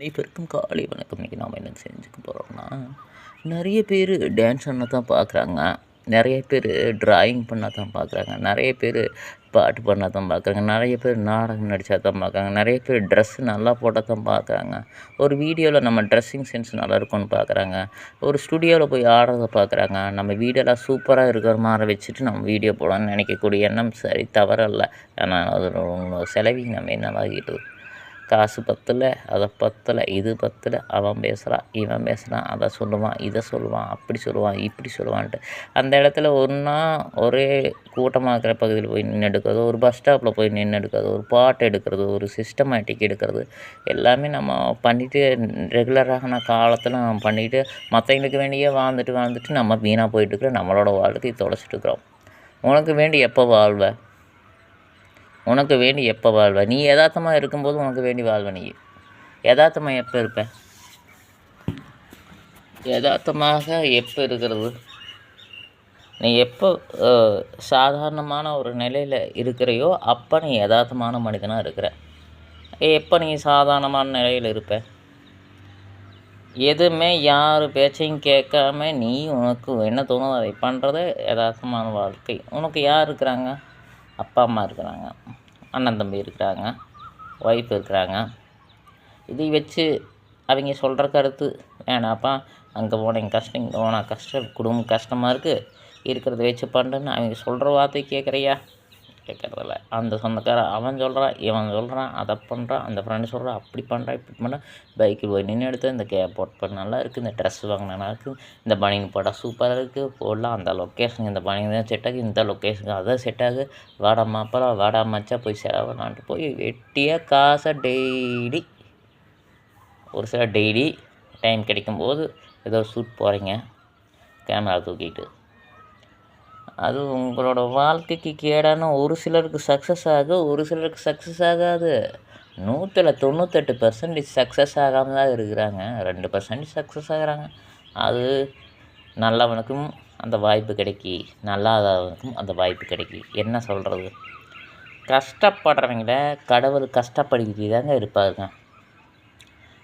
அனைவருக்கும் காலை வணக்கம். இன்றைக்கி நாம் என்ன செஞ்சுக்க போகிறோம்னா நிறைய பேர் டான்ஸ் பண்ண தான் பார்க்குறாங்க நிறைய பேர் டிராயிங் பண்ண தான் பார்க்குறாங்க நிறைய பேர் பாட்டு பண்ண தான் பார்க்குறாங்க நிறைய பேர் நாடகம் நடித்தா தான் பார்க்குறாங்க நிறைய பேர் ட்ரெஸ் நல்லா போட்டால் தான் பார்க்குறாங்க ஒரு வீடியோவில் நம்ம ட்ரெஸ்ஸிங் சென்ஸ் நல்லா இருக்கும்னு பார்க்குறாங்க ஒரு ஸ்டுடியோவில் போய் ஆடுறத பார்க்குறாங்க நம்ம வீடியோலாம் சூப்பராக இருக்கிற மாதிரி வச்சுட்டு நம்ம வீடியோ போடணும்னு நினைக்கக்கூடிய எண்ணம் சரி தவறல்ல. ஆனால் அது செலவி நம்ம என்னவாகிட்டு காசு பத்தலை அதை பத்தலை இது பத்தலை அவன் பேசுகிறான் இவன் பேசுகிறான் அதை சொல்லுவான் இதை சொல்லுவான் அப்படி சொல்லுவான் இப்படி சொல்லுவான்ட்டு. அந்த இடத்துல ஒன்றா ஒரே கூட்டமாக இருக்கிற பகுதியில் போய் நின்று எடுக்கிறது ஒரு பஸ் ஸ்டாப்பில் போய் நின்று எடுக்கிறது ஒரு பாட்டு எடுக்கிறது ஒரு சிஸ்டமேட்டிக் எடுக்கிறது எல்லாமே நம்ம பண்ணிவிட்டு ரெகுலரான காலத்தில் நம்ம பண்ணிவிட்டு மற்றவங்களுக்கு வேண்டியே வாழ்ந்துட்டு வாழ்ந்துட்டு நம்ம வீணாக போயிட்டுருக்குற நம்மளோட வாழ்க்கையை தொலைச்சிட்டு இருக்கிறோம். உனக்கு வேண்டி எப்போ வாழ்வ? உனக்கு வேண்டி எப்போ வாழ்வ? நீ யதார்த்தமாக இருக்கும்போது உனக்கு வேண்டி வாழ்வ நீ. யதார்த்தமாக எப்போ இருப்ப? யதார்த்தமாக எப்போ இருக்கிறது? நீ எப்போ சாதாரணமான ஒரு நிலையில் இருக்கிறையோ அப்போ நீ யதார்த்தமான மனிதனாக இருக்கிற. எப்போ நீ சாதாரணமான நிலையில் இருப்ப? எதுவுமே யார் பேச்சையும் கேட்காம நீ உனக்கு என்ன தோணுதோ அதை பண்ணுறது யதார்த்தமான வாழ்க்கை. உனக்கு யார் இருக்கிறாங்க? அப்பா அம்மா இருக்கிறாங்க அண்ணன் தம்பி இருக்கிறாங்க ஒய்ஃப் இருக்கிறாங்க. இதை வச்சு அவங்க சொல்கிற கருத்து வேணாப்பா. அங்கே போனேன் கஷ்டம் இங்கே போனால் கஷ்டம் குடும்பம் கஷ்டமாக இருக்குது இருக்கிறத வச்சு பண்ணுன்னு அவங்க சொல்கிற வார்த்தை கேட்குறியா கேட்குறதில்ல. அந்த சொந்தக்காரன் அவன் சொல்கிறான் இவன் சொல்கிறான் அதை பண்ணுறான் அந்த ஃப்ரெண்டு சொல்கிறான் அப்படி பண்ணுறான் இப்படி பண்ணுறான் பைக்கில் போய் நின்று எடுத்து இந்த கே போட் நல்லா இருக்குது இந்த ட்ரெஸ் வாங்கின நல்லா இருக்குது இந்த பனியன் போட்டால் சூப்பராக இருக்குது போடலாம் அந்த லொக்கேஷனுக்கு இந்த பனியன் தான் செட் ஆகுது இந்த லொக்கேஷனுக்கு அதை செட் ஆகுது வாடா மாப்பலாம் வாடா மச்சா போய் செலவுலான்ட்டு போய் வெட்டியாக காசை டெய்லி ஒரு சில டெய்லி டைம் கிடைக்கும்போது ஏதோ ஷூட் போகிறீங்க கேமரா தூக்கிட்டு. அது உங்களோட வாழ்க்கைக்கு கேடான ஒரு சிலருக்கு சக்ஸஸ் ஆகும் ஒரு சிலருக்கு சக்ஸஸ் ஆகாது. நூற்றில் தொண்ணூத்தெட்டு பர்சன்டேஜ் சக்ஸஸ் ஆகாமல் தான் இருக்கிறாங்க. ரெண்டு பர்சன்டேஜ் சக்ஸஸ் ஆகிறாங்க. அது நல்லவனுக்கும் அந்த வாய்ப்பு கிடைக்கி நல்லாதவனுக்கும் அந்த வாய்ப்பு கிடைக்கி. என்ன சொல்கிறது கஷ்டப்படுறவங்கள கடவுள் கஷ்டப்படுத்திட்டு தாங்க இருப்பாருங்க.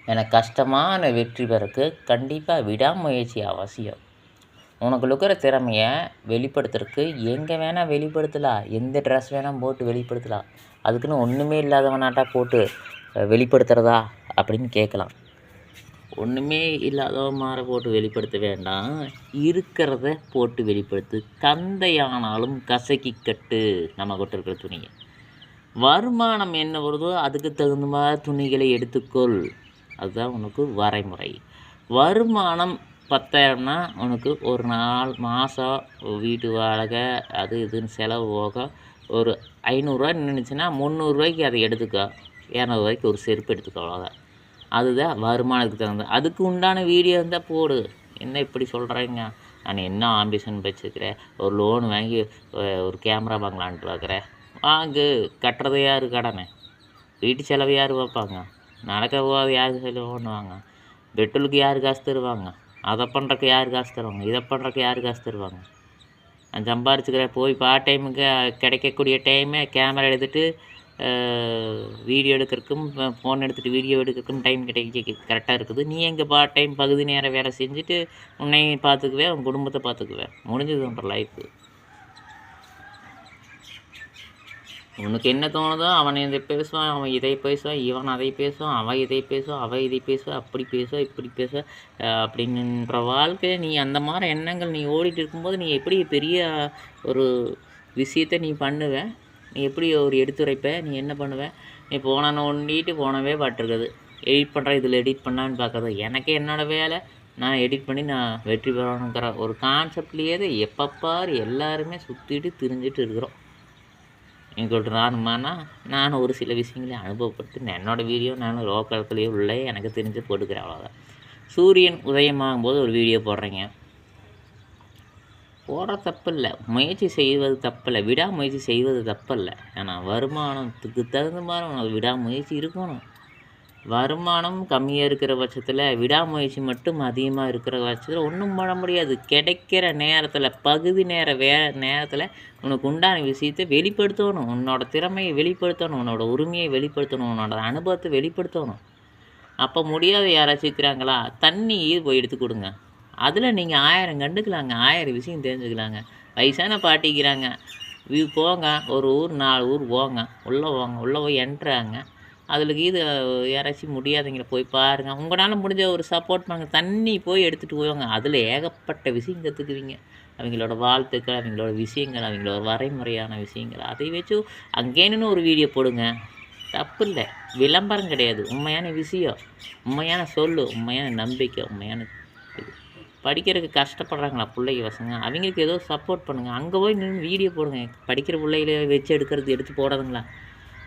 எனக்கு கஷ்டமான வெற்றி பெறக்கு கண்டிப்பாக விடாமுயற்சி அவசியம். உனக்கு இருக்கிற திறமையை வெளிப்படுத்துறதுக்கு எங்கே வேணால் வெளிப்படுத்தலாம் எந்த ட்ரெஸ் வேணால் போட்டு வெளிப்படுத்தலாம் அதுக்குன்னு ஒன்றுமே இல்லாதவனாட்டா போட்டு வெளிப்படுத்துகிறதா அப்படின்னு கேட்கலாம். ஒன்றுமே இல்லாதவன் மாற போட்டு வெளிப்படுத்த வேண்டாம். இருக்கிறத போட்டு வெளிப்படுத்து. கந்தையானாலும் கசக்கி கட்டு நம்ம கிட்ட இருக்கிற துணியை. வருமானம் என்ன வருதோ அதுக்கு தகுந்த மாதிரி துணிகளை எடுத்துக்கொள். அதுதான் உனக்கு வரைமுறை. வருமானம் பத்தாயிரம்னா உனக்கு ஒரு நாள் மாதம் வீட்டு வாடகை அது இதுன்னு செலவு போக ஒரு ஐநூறுரூவா நின்றுச்சுன்னா முந்நூறுரூவாய்க்கு அதை எடுத்துக்கோ. இரநூறுவாய்க்கு ஒரு செருப்பு எடுத்துக்கோ அவ்வளோதான் அதுதான் வருமானத்துக்கு தகுந்த அதுக்கு உண்டான வீடியோ இருந்தால் போடு. என்ன இப்படி சொல்கிறீங்க நான் என்ன ஆம்பிஷன் வச்சுருக்கிறேன்? ஒரு லோன் வாங்கி ஒரு கேமரா வாங்கலான்ட்டு பார்க்குறேன் வாங்கு கட்டுறது யார் கடனை வீட்டு செலவு யார் வைப்பாங்க? நடக்க போகாது யார் செலவு பண்ணுவாங்க பெட்ரோலுக்கு யார் காசு தருவாங்க? அதை பண்ணுறக்கு யார் காசு தருவாங்க? இதை பண்ணுறக்கு யார் காசு தருவாங்க? நான் சம்பாரிச்சுக்கிறேன். போய் பார்ட் டைமுக்கு கிடைக்கக்கூடிய டைமே கேமரா எடுத்துகிட்டு வீடியோ எடுக்கிறதுக்கும் ஃபோன் எடுத்துகிட்டு வீடியோ எடுக்கிறதுக்கும் டைம் கிடைக்க கரெக்டாக இருக்குது. நீ எங்கே பார்ட் டைம் பகுதி நேரம் வேலை செஞ்சுட்டு உன்னையும் பார்த்துக்குவேன் உன் குடும்பத்தை பார்த்துக்குவேன். முடிஞ்சது உன்ற லைஃப் உனக்கு என்ன தோணுதோ அவன் இதை பேசுவான் அவன் இதை பேசுவான் இவன் அதை பேசுவான் அவன் இதை பேசுவான் அவள் இதை பேசுவான் அப்படி பேசுவா இப்படி பேச அப்படின்ற வாழ்க்கை நீ அந்த மாதிரி எண்ணங்கள் நீ ஓடிட்டு இருக்கும்போது நீ எப்படி பெரிய ஒரு விஷயத்தை நீ பண்ணுவ? நீ எப்படி ஒரு எடுத்துரைப்ப? நீ என்ன பண்ணுவ? நீ போன ஒண்டிட்டு போனவே பாட்டிருக்குது எடிட் பண்ணுற இதில் எடிட் பண்ணான்னு பார்க்குறது. எனக்கு என்னோட வேலை நான் எடிட் பண்ணி நான் வெற்றி பெறணுங்கிற ஒரு கான்செப்ட்லேயே எப்போ பாரு எல்லாருமே சுற்றிட்டு திரிஞ்சிட்டு இருக்கிறோம். எங்கள்கிட்ட நானுமானா நானும் ஒரு சில விஷயங்களை அனுபவப்பட்டு என்னோடய என்னோட வீடியோ நான் லோக்கல்லையே உள்ள எனக்கு தெரிஞ்சு போட்டுக்கிறேன் அவ்வளோதான் சூரியன் உதயமாகும் போது ஒரு வீடியோ போடுறீங்க. போடுற தப்பில்லை. முயற்சி செய்வது தப்பில்லை. விடாமுயற்சி செய்வது தப்பில்லை. ஆனால் வருமானத்துக்கு தகுந்த மாதிரி உனக்கு விடாமுயற்சி இருக்கணும். வருமானம் கம்மியாக இருக்கிற பட்சத்தில் விடாமுயற்சி மட்டும் அதிகமாக இருக்கிற பட்சத்தில் ஒன்றும் பண்ண முடியாது. கிடைக்கிற நேரத்தில் பகுதி நேர வே நேரத்தில் உனக்கு உண்டான விஷயத்தை வெளிப்படுத்தணும். உன்னோட திறமையை வெளிப்படுத்தணும். உன்னோட உரிமையை வெளிப்படுத்தணும். உன்னோட அனுபவத்தை வெளிப்படுத்தணும். அப்போ முடியாத யாராச்சும் இருக்கிறாங்களா? தண்ணி போய் எடுத்து கொடுங்க. அதில் நீங்கள் ஆயிரம் கண்டுக்கலாங்க. ஆயிரம் விஷயம் தெரிஞ்சுக்கலாங்க. வயசான பாட்டிக்கிறாங்க போங்க. ஒரு ஊர் நாலு ஊர் போங்க. உள்ளே போங்க. உள்ளே போய் என்ட்ராங்க அதில் கீது யாராச்சும் முடியாதவங்கள போய் பாருங்கள் உங்களால் முடிஞ்ச ஒரு சப்போர்ட் பண்ணுங்கள் தண்ணி போய் எடுத்துகிட்டு போவாங்க. அதில் ஏகப்பட்ட விஷயம் கற்றுக்குவீங்க அவங்களோட வாழ்த்துக்கள் அவங்களோட விஷயங்கள் அவங்களோட வரைமுறையான விஷயங்கள். அதை வச்சு அங்கேன்னு ஒரு வீடியோ போடுங்க. தப்பு இல்லை. விளம்பரம் கிடையாது. உண்மையான விஷயம். உண்மையான சொல்லு. உண்மையான நம்பிக்கை. உண்மையான இது. படிக்கிறதுக்கு கஷ்டப்படுறாங்களா பிள்ளைங்க பசங்க? அவங்களுக்கு ஏதோ சப்போர்ட் பண்ணுங்கள் அங்கே போய் நின்று வீடியோ போடுங்க. படிக்கிற பிள்ளைகளை வச்சு எடுக்கிறது எடுத்து போடாதுங்களா?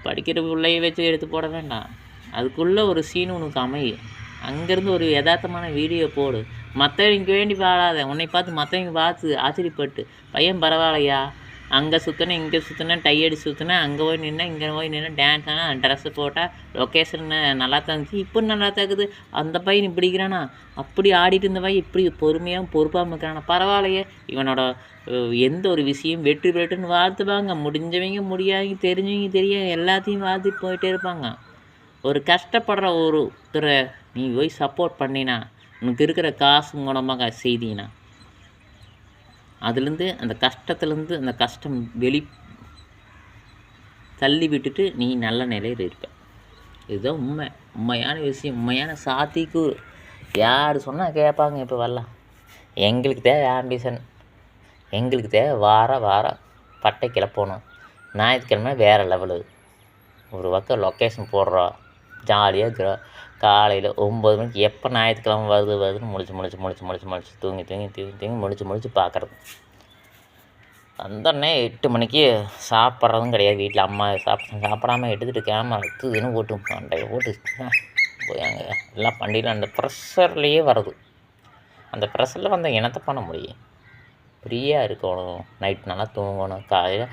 படிக்கிற பிள்ளைய வச்சு எடுத்து போட வேண்டாம். அதுக்குள்ளே ஒரு சீன் உனக்கு அமையும். அங்கேருந்து ஒரு யதார்த்தமான வீடியோ போடு. மற்றவங்க வேண்டி பாடாத. உன்னை பார்த்து மற்றவங்க பார்த்து ஆச்சரியப்பட்டு பையன் பரவாயில்லையா? அங்கே சுற்றினேன் இங்கே சுற்றினேன் டை அடி சுற்றினா அங்கே போய் நின்று இங்கே போய் நின்று டான்ஸ் ஆனால் ட்ரெஸ்ஸு போட்டால் லொக்கேஷன் நல்லா தான் இருந்துச்சு இப்போ நல்லா தாக்குது அந்த பையன் இப்படிக்கிறானா அப்படி ஆடிட்டு இருந்த பையன் இப்படி பொறுமையாகவும் பொறுப்பாகவும் இருக்கிறானா? பரவாயில்லையே. இவனோட எந்த ஒரு விஷயம் வெற்றி பெற்றுன்னு வாழ்த்துவாங்க. முடிஞ்சவங்க முடியாதவங்க தெரிஞ்சவங்க தெரியாத எல்லாத்தையும் வாழ்த்துட்டு போயிட்டே இருப்பாங்க. ஒரு கஷ்டப்படுற ஒரு ஒருத்தரை நீ போய் சப்போர்ட் பண்ணினா உனக்கு இருக்கிற காசு மூலமாக செய்தினா அதுலேருந்து அந்த கஷ்டத்துலேருந்து அந்த கஷ்டம் வெளி தள்ளி விட்டுட்டு நீ நல்ல நிலையில் இருப்ப. இதுதான் உண்மை. உண்மையான விஷயம். உண்மையான சாத்திக்கு யார் சொன்னால் கேட்பாங்க இப்போ வரலாம். எங்களுக்கு தேவை ஆம்பிஷன் எங்களுக்கு தேவை வார வாரம் பட்டை கிளப்பணும் ஞாயிற்றுக்கிழமை வேறு லெவலு ஒரு பக்கம் லொக்கேஷன் போடுறோம். ஜாலியாக இருக்கிறோம். காலையில் ஒம்பது மணிக்கு எப்போ ஞாயிற்றுக்கிழமை வருது வருதுன்னு முழிச்சு முழிச்சு முழிச்சு முடிச்சு முடிச்சு தூங்கி தூங்கி தூங்கி தூங்கி முடிச்சு முடிச்சு பார்க்குறது வந்தோடனே எட்டு மணிக்கு சாப்பிட்றதும் கிடையாது. வீட்டில் அம்மா சாப்பிட் சாப்பிடாம எடுத்துகிட்டு கேமரா எடுத்துதுன்னு ஓட்டு பண்டைய ஓட்டு போயாங்க. எல்லாம் பண்டிகையில் அந்த ப்ரெஷர்லேயே வருது. அந்த ப்ரெஷரில் வந்து இனத்தை பண்ண முடியும்? ஃப்ரீயாக இருக்கணும். நைட் நல்லா தூங்கணும். காலையில்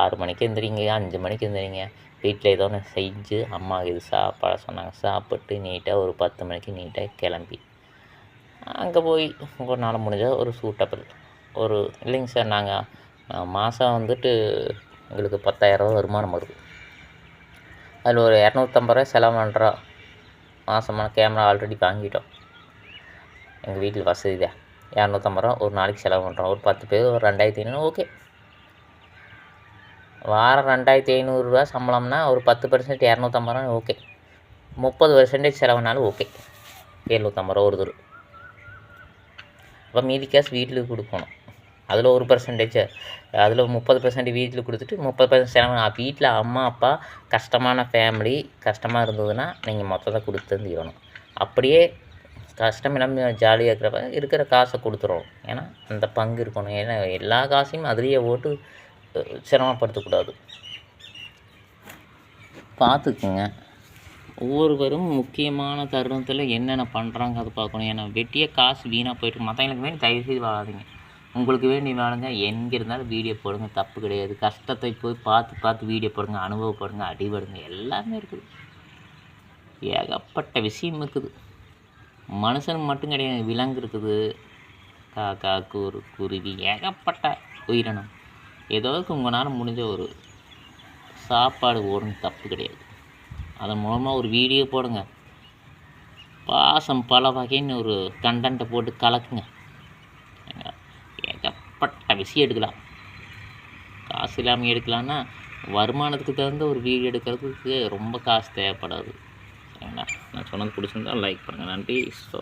ஆறு மணிக்கு எந்திரிங்க அஞ்சு மணிக்கு எந்திரிங்க. வீட்டில் ஏதோ ஒன்று செஞ்சு அம்மா இது சாப்பாட சொன்னாங்க. சாப்பிட்டு நீட்டாக ஒரு பத்து மணிக்கு நீட்டாக கிளம்பி. அங்கே போய் ஒரு நாள் முடிஞ்சால் ஒரு சூட்டபிள் ஒரு இல்லைங்க சார் நாங்கள் மாதம் வந்துட்டு எங்களுக்கு பத்தாயிரரூவா வருமானம் வருது. அதில் ஒரு இரநூத்தம்பது ரூபா செலவு பண்ணுறோம் மாதமான கேமரா ஆல்ரெடி வாங்கிட்டோம். எங்கள் வீட்டில் வசதி தான். இரநூத்தம்பது ரூபா ஒரு நாளைக்கு செலவு பண்ணுறோம் ஒரு பத்து பேர் ஒரு ரெண்டாயிரத்தி ஐநூறு ஓகே. வாரம் ரெண்டாயிரத்தி ஐநூறுரூவா சம்பளம்னா ஒரு பத்து பர்சன்ட் இரநூத்தம்பது ரூபா ஓகே முப்பது பர்சன்டேஜ் செலவுனாலும் ஓகே எழுநூற்றம்பது ரூபா ஒரு தூரம் அப்போ மீதி காசு வீட்டுக்கு கொடுக்கணும். அதில் ஒரு பர்சன்டேஜ் அதில் முப்பது பர்சன்ட் வீட்டில் கொடுத்துட்டு முப்பது பர்சன்ட் செலவு. வீட்டில் அம்மா அப்பா கஷ்டமான ஃபேமிலி கஷ்டமாக இருந்ததுன்னா நீங்கள் மொத்தத்தை கொடுத்து தீரணும். அப்படியே கஷ்டம் இல்லாமல் ஜாலியாக இருக்கிறப்ப இருக்கிற காசை கொடுத்துரும் ஏன்னா அந்த பங்கு இருக்கணும். ஏன்னா எல்லா காசையும் அதுலேயே ஓட்டு சிரமப்படுத்தக்கூடாது. பார்த்துக்குங்க. ஒவ்வொருவரும் முக்கியமான தருணத்தில் என்னென்ன பண்ணுறாங்க அதை பார்க்கணும். ஏன்னா வெட்டியே காசு வீணாக போயிட்டு மற்றவங்களுக்கு வேண்டி தயவு செய்து வாழாதீங்க. உங்களுக்கு வேண்டி வாழுங்க. எங்கே இருந்தாலும் வீடியோ போடுங்க. தப்பு கிடையாது. கஷ்டத்தை போய் பார்த்து பார்த்து வீடியோ போடுங்க. அனுபவப்படுங்க. அடிபடுங்க. எல்லாமே இருக்குது. ஏகப்பட்ட விஷயம் இருக்குது. மனுஷனுக்கு மட்டும் கிடையாது. விலங்கு இருக்குது. காக்கா கூறு குருவி. ஏகப்பட்ட உயிரினம். ஏதோக்கு உங்களால் முடிஞ்ச ஒரு சாப்பாடு ஓடும் தப்பு கிடையாது. அதன் மூலமாக ஒரு வீடியோ போடுங்க. பாசம் பல வகைன்னு ஒரு கண்டென்ட்டை போட்டு கலக்குங்க. ஏங்க, ஏகப்பட்ட விஷயம் எடுக்கலாம். காசு இல்லாமல் எடுக்கலான்னா வருமானத்துக்கு தகுந்த ஒரு வீடியோ எடுக்கிறதுக்கு ரொம்ப காசு தேவைப்படாது. சரிங்களா? நான் சொன்னது பிடிச்சிருந்தால் லைக் பண்ணுங்கள் நன்றி. ஸோ